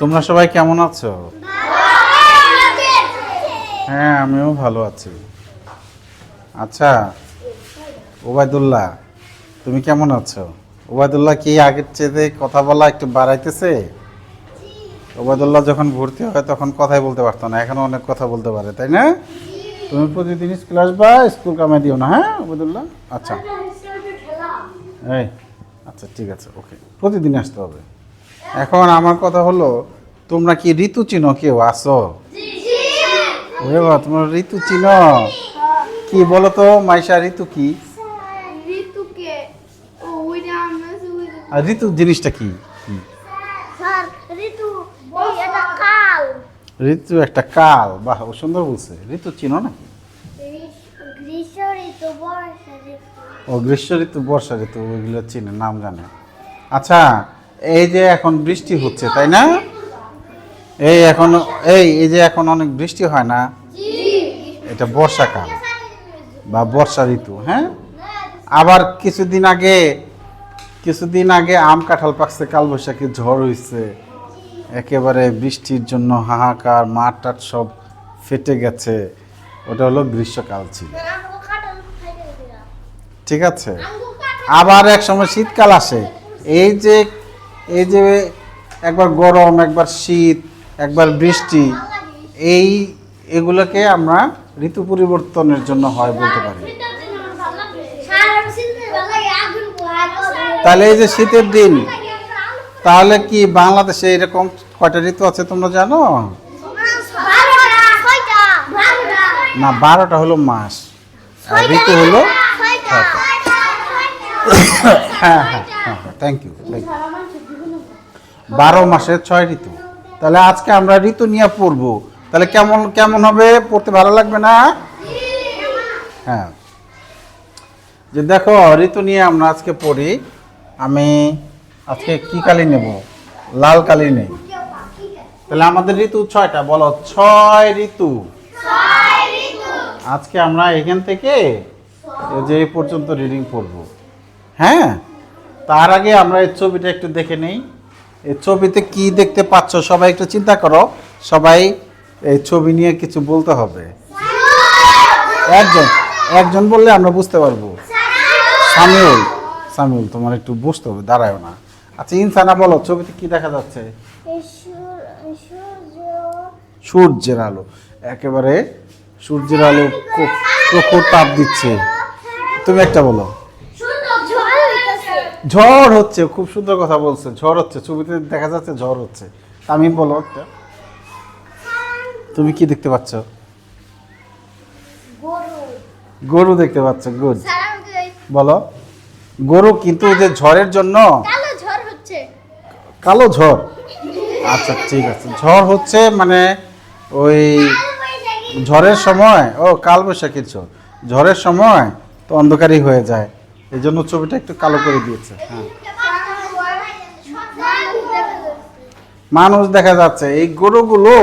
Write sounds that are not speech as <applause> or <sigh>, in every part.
তোমরা সবাই কেমন আছো? হ্যাঁ আমিও ভালো আছি। আচ্ছা ওবায়দুল্লাহ তুমি কেমন আছো? ওবায়দুল্লাহ কি আগের চেয়ে কথা বলা একটু বাড়াইতেছে? ওবায়দুল্লাহ যখন ভর্তি হয় তখন কথাই বলতে পারতো না এখন অনেক কথা বলতে পারে তাই না? তুমি প্রতিদিন স্কুল আসবা স্কুল কামাই দিও না হ্যাঁ ওবায়দুল্লাহ? আচ্ছা। এই আচ্ছা ঠিক আছে ওকে। প্রতিদিন আসতে হবে। এখন আমার কথা হলো, তোমরা কি ঋতু চিনো? কেউ আসো তোমরা ঋতু চিনো? কি বলো তো মাইশা, ঋতু কি? ঋতু জিনিসটা কি? ঋতু একটা কাল। বাহ, ও সুন্দর বলছে। ঋতু চিনো নাকি ও গ্রীষ্ম ঋতু। বর্ষা ঋতু ওইগুলো চিনে, নাম জানে। আচ্ছা এই যে এখন বৃষ্টি হচ্ছে, তাই না? এই এখন, এই এই যে এখন অনেক বৃষ্টি হয় না? এটা বর্ষাকাল বা বর্ষা ঋতু হ্যাঁ? আবার কিছুদিন আগে কিছুদিন আগে আম কাঁঠাল পাকছে কালবৈশাখী ঝড় হয়েছে একেবারে বৃষ্টির জন্য হাহাকার, মাঠ টাট সব ফেটে গেছে। ওটা হলো গ্রীষ্মকাল ছিল। ঠিক আছে? আবার এক সময় শীতকাল আসে। এই যে এই যে একবার গরম, একবার শীত, একবার বৃষ্টি, এই এগুলোকে আমরা ঋতু পরিবর্তনের জন্য হয় বলতে পারি। তাহলে এই যে শীতের দিন, তাহলে কি বাংলাদেশে এরকম কয়টা ঋতু আছে তোমরা জানো? না, বারোটা হলো মাস, আর ঋতু হলো <coughs> হ্যাঁ হ্যাঁ হ্যাঁ থ্যাংক ইউ থ্যাংক ইউ বারো মাসে ছয় ঋতু। তাহলে আজকে আমরা ঋতু নিয়ে পড়ব। তাহলে কেমন কেমন হবে? পড়তে ভালো লাগবে না? হ্যাঁ। যে দেখো, ঋতু নিয়ে আমরা আজকে পড়ি। আমি আজকে কি কালি নেব? লাল কালি নেই। তাহলে আমাদের ঋতু ছয়টা, বলো। ছয় ঋতু। আজকে আমরা এখান থেকে যে পর্যন্ত রিডিং পড়ব। হ্যাঁ? তার আগে আমরা এই ছবিটা একটু দেখে নেই। এই ছবিতে কি দেখতে পাচ্ছ? সবাই একটু চিন্তা করো। সবাই এই ছবি নিয়ে কিছু বলতে হবে। একজন একজন বললে আমরা বুঝতে পারব। সামিউল সামিউল, তোমার একটু বুঝতে হবে দাঁড়ায় না। আচ্ছা ইনসানা, বলো, ছবিতে কি দেখা যাচ্ছে? সূর্যের আলো। একেবারে সূর্যের আলো প্রখর তাপ দিচ্ছে। তুমি একটা বলো। ঝড় হচ্ছে খুব সুন্দর কথা বলছে ঝড় হচ্ছে ছবিতে দেখা যাচ্ছে ঝড় হচ্ছে। আমি বলো একটা। তুমি কি দেখতে পাচ্ছ? গরু। দেখতে পাচ্ছ গুড বলো। গরু কিন্তু যে ঝড়ের জন্য কালো ঝড় কালো ঝড়? আচ্ছা ঠিক আছে। ঝড় হচ্ছে মানে ওই ঝড়ের সময় ও কাল বৈশাখীর ঝড়। ঝড়ের সময় তো অন্ধকারই হয়ে যায়। এই জন্য ছবিটা একটু কালো করে দিয়েছে হ্যাঁ। মানুষ দেখা যাচ্ছে, এই গরুগুলো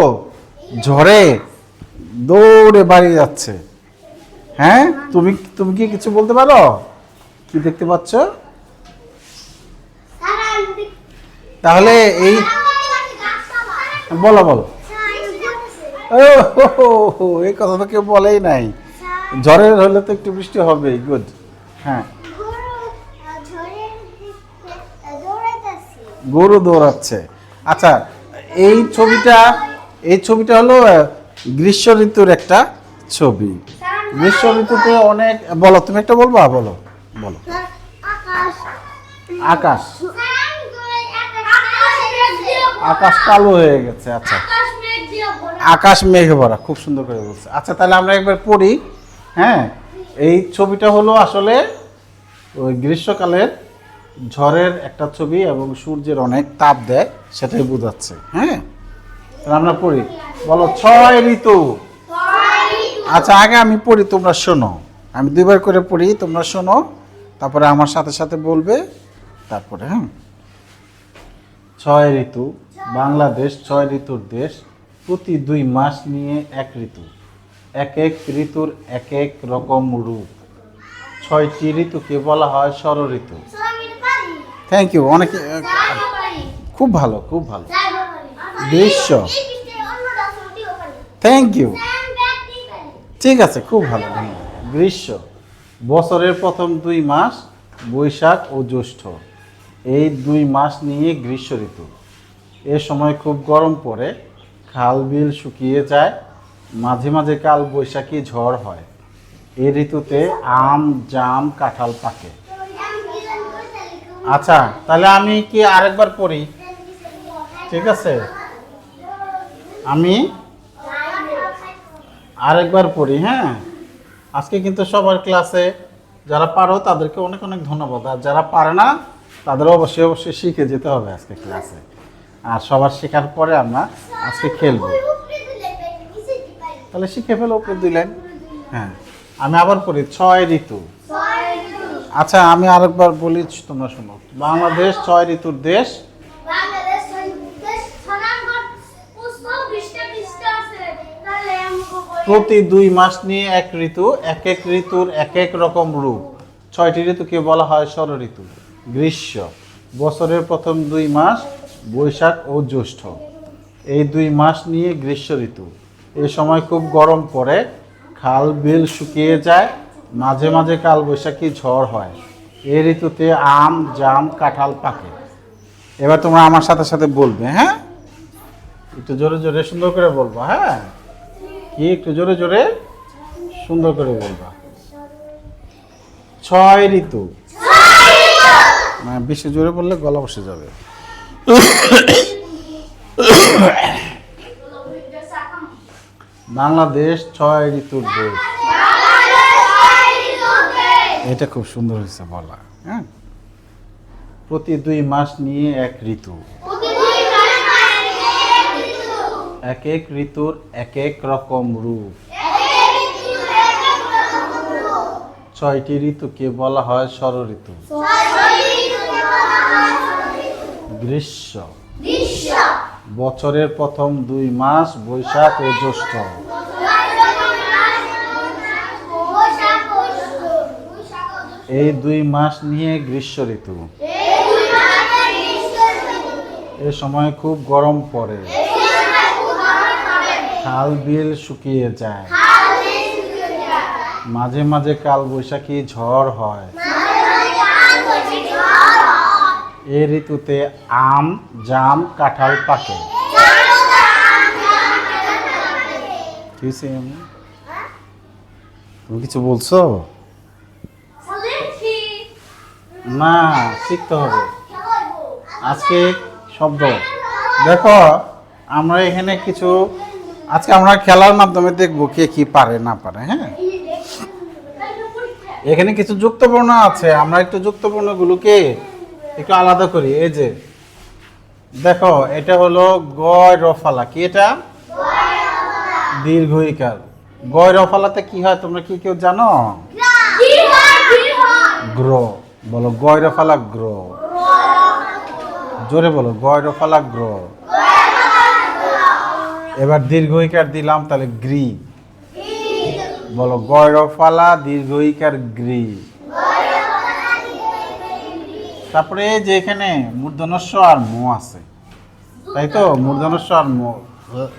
ঝড়ে দৌড়ে বাড়ি যাচ্ছে। হ্যাঁ? তুমি তুমি কি কিছু বলতে পারো? কি দেখতে পাচ্ছ? তাহলে এই বলো বলো। এই কথা তো কেউ বলেই নাই। ঝড়ের হলে তো একটু বৃষ্টি হবেই, গুড। হ্যাঁ। গরু দৌড়াচ্ছে। আচ্ছা এই ছবিটা এই ছবিটা হলো গ্রীষ্ম ঋতুর একটা ছবি। গ্রীষ্ম ঋতুতে অনেক, বলো, তুমি একটা বলবা? বলো বলো। আকাশ। আকাশ কালো হয়ে গেছে আচ্ছা। আকাশ মেঘে ভরা খুব সুন্দর করে বলছে। আচ্ছা তাহলে আমরা একবার পড়ি হ্যাঁ? এই ছবিটা হলো আসলে ওই গ্রীষ্মকালের ঝড়ের একটা ছবি এবং সূর্যের অনেক তাপ দেয়, সেটাই বোঝাচ্ছে। হ্যাঁ? আমরা পড়ি বলো, ছয় ঋতু। আচ্ছা আগে আমি পড়ি, তোমরা শোনো। আমি দুইবার করে পড়ি, তোমরা শোনো। তারপরে আমার সাথে সাথে বলবে, তারপরে হ্যাঁ? ছয় ঋতু। বাংলাদেশ ছয় ঋতুর দেশ। প্রতি দুই মাস নিয়ে এক ঋতু। এক এক ঋতুর এক এক রকম রূপ। ছয়টি ঋতুকে বলা হয় ষড় ঋতু থ্যাংক ইউ অনেকে খুব ভালো খুব ভালো। পারি। Thank you. ঠিক আছে খুব ভালো গ্রীষ্ম বছরের প্রথম দুই মাস বৈশাখ ও জ্যৈষ্ঠ। এই দুই মাস নিয়ে গ্রীষ্ম ঋতু। এ সময় খুব গরম পড়ে খাল বিল শুকিয়ে যায় মাঝে মাঝে কাল বৈশাখী ঝড় হয়। এই ঋতুতে আম জাম কাঁঠাল পাকে আমি কি জানি করে তাহলে কেউ- আচ্ছা তাহলে আমি কি আরেকবার পড়ি? ঠিক আছে। আমি আরেকবার পড়ি হ্যাঁ? আজকে কিন্তু সবার ক্লাসে যারা পারো, তাদেরকে অনেক অনেক ধন্যবাদ। আর যারা পারে না তাদের অবশ্যই অবশ্যই শিখে যেতে হবে আজকে ক্লাসে। আর সবার শেখার পরে আমরা আজকে খেলব। তাহলে শিখে ফেলো, উপরে দিলেন হ্যাঁ আমি আবার পড়ি, ছয় ঋতু। আচ্ছা আমি আরেকবার বলি তোমরা শোনো। বাংলাদেশ ছয় ঋতুর দেশ। প্রতি দুই মাস নিয়ে এক ঋতু এক এক ঋতুর এক এক রকম রূপ। ছয়টি ঋতুকে বলা হয়? ষড় ঋতু। গ্রীষ্ম বছরের প্রথম দুই মাস বৈশাখ ও জ্যৈষ্ঠ। এই দুই মাস নিয়ে গ্রীষ্ম ঋতু। এই সময় খুব গরম পড়ে খাল বিল শুকিয়ে যায় মাঝে মাঝে কালবৈশাখী ঝড় হয়। এই ঋতুতে আম, জাম, কাঁঠাল পাকে। এবার তোমরা আমার সাথে সাথে বলবে হ্যাঁ? একটু জোরে জোরে সুন্দর করে বলব হ্যাঁ? কি একটু জোরে জোরে সুন্দর করে বলবা? ছয় ঋতু। মানে বেশি জোরে বললে গলা বসে যাবে। বাংলাদেশ ছয় ঋতুর দেশ। এটা খুব সুন্দর হয়েছে বলা হ্যাঁ? প্রতি দুই মাস নিয়ে এক ঋতু। এক এক ঋতুর এক এক রকম রূপ। ছয়টি ঋতুকে বলা হয় ষড় ঋতু গ্রীষ্ম। বছরের প্রথম দুই মাস বৈশাখ ও জ্যৈষ্ঠ। এই দুই মাস নিয়ে গ্রীষ্ম ঋতু। এ সময় খুব গরম পড়ে। খাল বিল শুকিয়ে যায়। মাঝে মাঝে কাল বৈশাখী ঝড় হয়। এই ঋতুতে আম, জাম, কাঁঠাল পাকে? তুমি কিছু বলছো? না শিখতে হবে। আজকে শব্দ। দেখো আমরা এখানে কিছু আজকে আমরা খেলার মাধ্যমে দেখব কে কি পারে না পারে হ্যাঁ? এখানে কিছু যুক্তবর্ণ আছে। আমরা একটু যুক্তবর্ণগুলোকে একটু আলাদা করি। এই যে দেখো এটা হলো গয় রফালা কি এটা? দীর্ঘ ইকার গয় রফালাতে কি হয় তোমরা কি কেউ জানো? গ্র বলো গয় রফালা জোরে বলো গয় রফালা এবার দীর্ঘ ইকার দিলাম, তাহলে গ্রি। বলো গয় রফালা দীর্ঘ গ্রি। তারপরে যে এখানে মূর্ধনস্য আর মো আছে। তাই তো? মূর্ধনস্য আর মো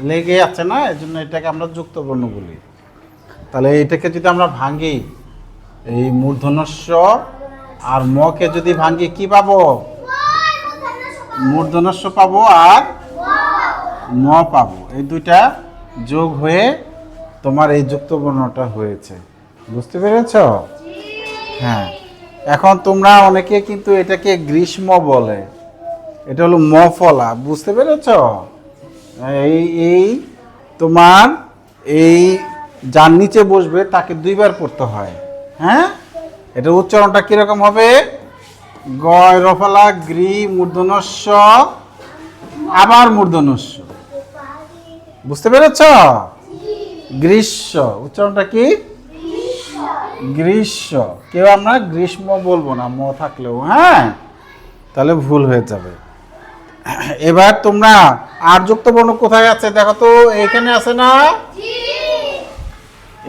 লেগে আছে না? এই জন্য এটাকে আমরা যুক্ত বর্ণ বলি। তাহলে এটাকে যদি আমরা ভাঙি, এই মূর্ধনস্য আর মকে যদি ভাঙি কি পাবো? মূর্ধনস্য পাবো আর ম পাবো। এই দুইটা যোগ হয়ে তোমার এই যুক্ত বর্ণটা হয়েছে। বুঝতে পেরেছ? হ্যাঁ। এখন তোমরা অনেকে কিন্তু এটাকে গ্রীষ্ম বলে। এটা হলো মফলা। বুঝতে পেরেছ? এই এই তোমার এই যার নিচে বসবে, তাকে দুইবার পড়তে হয়। হ্যাঁ? এটা উচ্চারণটা কীরকম হবে? গয়, রফলা, গ্রি মূর্ধনস্য আবার মূর্ধনস্য বুঝতে পেরেছ? গ্রীষ্ম। উচ্চারণটা কি? গ্রীষ্ম। কেউ আমরা গ্রীষ্ম বলব না, ম থাকলেও হ্যাঁ? তাহলে ভুল হয়ে যাবে। এবার তোমরা আর যুক্ত বর্ণ কোথায় আছে দেখো তো? এখানে আছে না?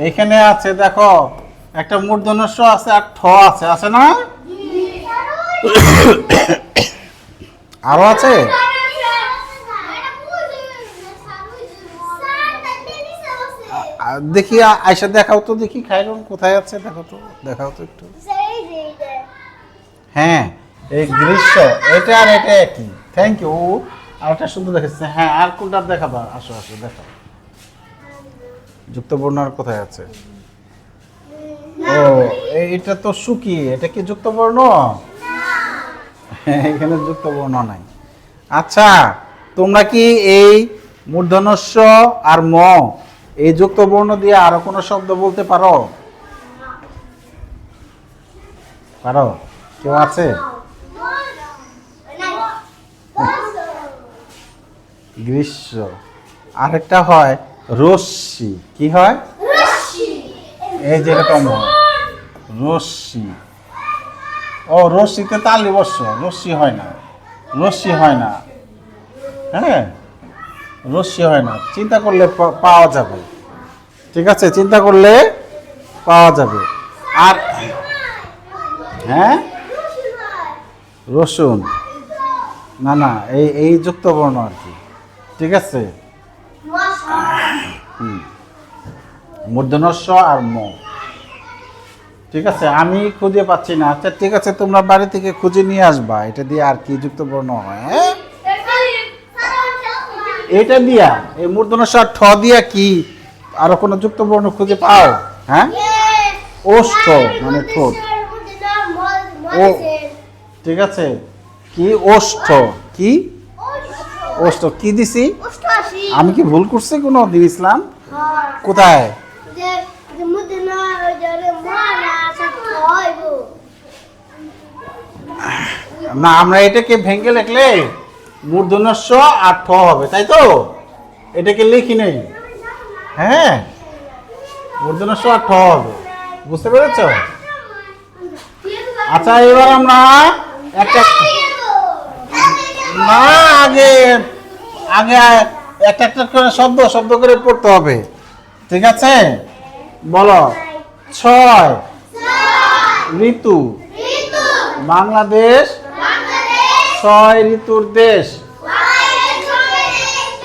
এখানে আছে, দেখো। একটা মূর্ধন্যস্ব আছে আর ঠ আছে আছে না? আরও আছে? দেখি আয়সা দেখাও তো দেখি, খাইরুন, কোথায় আছে? দেখো তো, দেখাও তো একটু। হ্যাঁ এই দৃশ্য, এটা আর এটা একই। থ্যাংক ইউ আর একটা সুন্দর দেখাচ্ছে। হ্যাঁ আর কোনটা দেখাবা? আসো আসো দেখো যুক্তবর্ণ আর কোথায় আছে? ও এটা তো সুকি এটা কি যুক্ত বর্ণ হ্যাঁ, <laughs> এখানে যুক্ত বর্ণ নাই। আচ্ছা তোমরা কি এই মূর্ধনস্য আর ম এই যুক্ত বর্ণ দিয়ে আরও কোনো শব্দ বলতে পারো? পারো? কেউ আছে? গ্রীষ্ম। আরেকটা হয় রশ্মি। কি হয়? এই যে এরকম হয়। রশ্মি। ও রশ্মিতে তালি বসছ রশ্মি হয় না রশ্মি হয় না। হ্যাঁ রশ্মি হয় না চিন্তা করলে পাওয়া যাবে। ঠিক আছে চিন্তা করলে পাওয়া যাবে। আর হ্যাঁ? রসুন। না না এই এই যুক্ত বর্ণ আর কি। ঠিক আছে? মূর্ধনস্ব আর ম। ঠিক আছে? আমি খুঁজে পাচ্ছি না। আচ্ছা ঠিক আছে, তোমরা বাড়ি থেকে খুঁজে নিয়ে আসবা। এটা দিয়ে আর কি যুক্ত বর্ণ হয় হ্যাঁ? এটা দিয়া, এই মূর্ধনস্ব আর ঠ দিয়া কি? আরও কোনো যুক্ত বর্ণ খুঁজে পাও? হ্যাঁ? ওষ্ঠ মানে ঠোঁট। ও, ঠিক আছে। কি? ওষ্ঠ কি? ওষ্ঠ কি দিছি? আমি কি ভুল করছি কোনো? দিন ইসলাম? কোথায়? না আমরা এটাকে ভেঙে লিখলে মূর্ধনস্ব আর ঠ হবে তাই তো? এটাকে লিখি নেই। হ্যাঁ মূর্ধনস্ব আর ঠ হবে বুঝতে পেরেছ? আচ্ছা এবার আমরা একটা না আগে আগে একটা একটা করে শব্দ শব্দ করে পড়তে হবে ঠিক আছে? বলো ছয়। ঋতু। বাংলাদেশ। ছয় ঋতুর দেশ।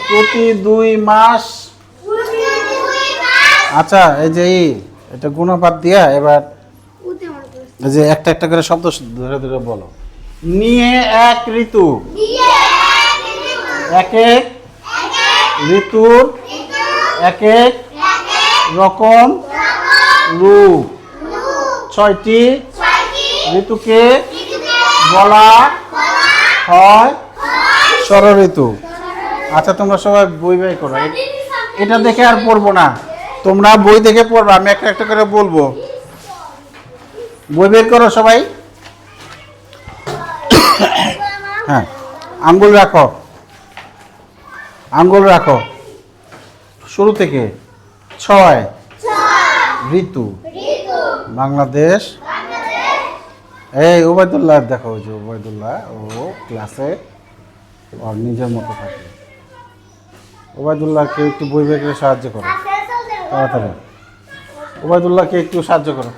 প্রতি দুই মাস। আচ্ছা এই যে এটা গুণপাত দিয়া এবার এই যে একটা একটা করে শব্দ ধরে ধরে বলো। নিয়ে এক ঋতু। এক এক ঋতুর। এক এক রকম রূপ। ছয়টি ঋতুকে বলা হয় ষড় ঋতু আচ্ছা তোমরা সবাই বই বাই করো। এটা দেখে আর পড়ব না। তোমরা বই দেখে পড়ব আমি একটা একটা করে বলব। বই বের করো সবাই। হ্যাঁ আঙ্গুল রাখো। আঙ্গুল রাখো। শুরু থেকে। ছয়। ঋতু। বাংলাদেশ। এই ওবায়দুল্লাহ দেখো যে ওবায়দুল্লাহ ও ক্লাসে ওর নিজের মতো থাকে। ওবায়দুল্লাহকে একটু বই বের করে সাহায্য করো। তাড়াতাড়ি। ওবায়দুল্লাহকে একটু সাহায্য করো।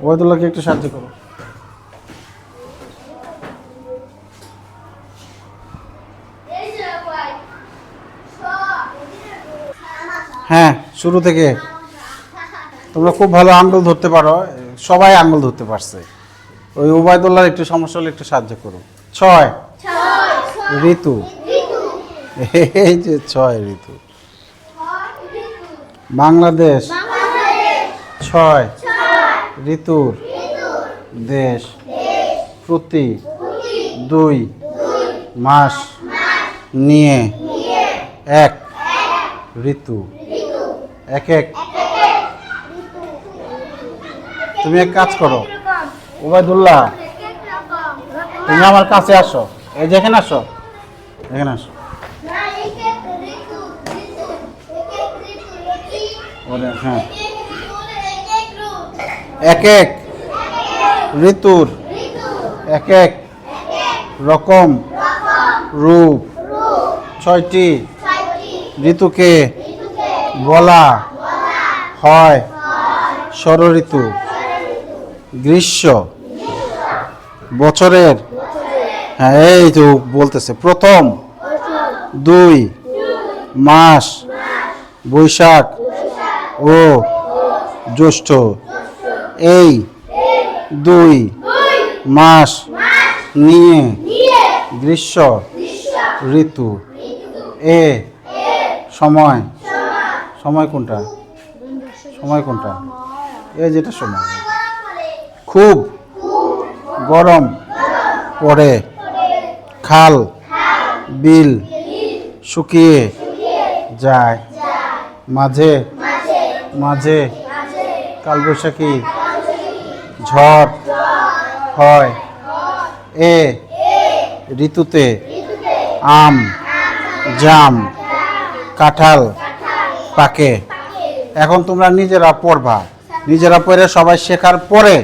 ওবায়দুল্লাহকে একটু সাহায্য করো। হ্যাঁ শুরু থেকে। তোমরা খুব ভালো আঙ্গুল ধরতে পারো। সবাই আঙ্গুল ধরতে পারছে। ওই ওবায়দুল্লাহর একটু সমস্যা হলে একটু সাহায্য করো ছয়। ঋতু। এই যে ছয় ঋতু। বাংলাদেশ। ছয়। ঋতুর দেশ। প্রতি। দুই। মাস। নিয়ে। এক। ঋতু। এক এক। তুমি এক কাজ করো। ওবায়দুল্লাহ, তুমি আমার কাছে আসো। এই যে এখানে আসো। এখানে আসো। হ্যাঁ। এক এক। ঋতুর। এক এক। রকম। রূপ। ছয়টি। ঋতুকে বলা হয় ষড় ঋতু গ্রীষ্ম। বছরের। হ্যাঁ এই তো বলতেছে, প্রথম। দুই। মাস। বৈশাখ। ও। জ্যৈষ্ঠ। এই। দুই। মাস। নিয়ে। গ্রীষ্ম। ঋতু। এ। সময়। সময় কোনটা? সময় কোনটা? এ যেটা সময়। খুব গরম পড়ে খাল, বিল শুকিয়ে যায়। মাঝে মাঝে কালবৈশাখী ঝড় হয়। এ ঋতুতে আম, জাম, কাঁঠাল পাকে। এখন তোমরা নিজেরা পড়বা। নিজেরা পড়ে সবাই শেখার পরে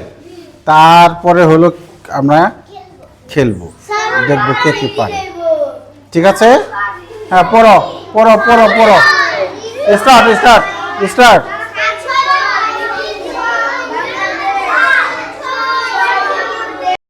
তারপরে হলো আমরা খেলব। দেখব কে কি পারে। ঠিক আছে? হ্যাঁ পড়ো পড়ো পড়ো পড়ো। Start start start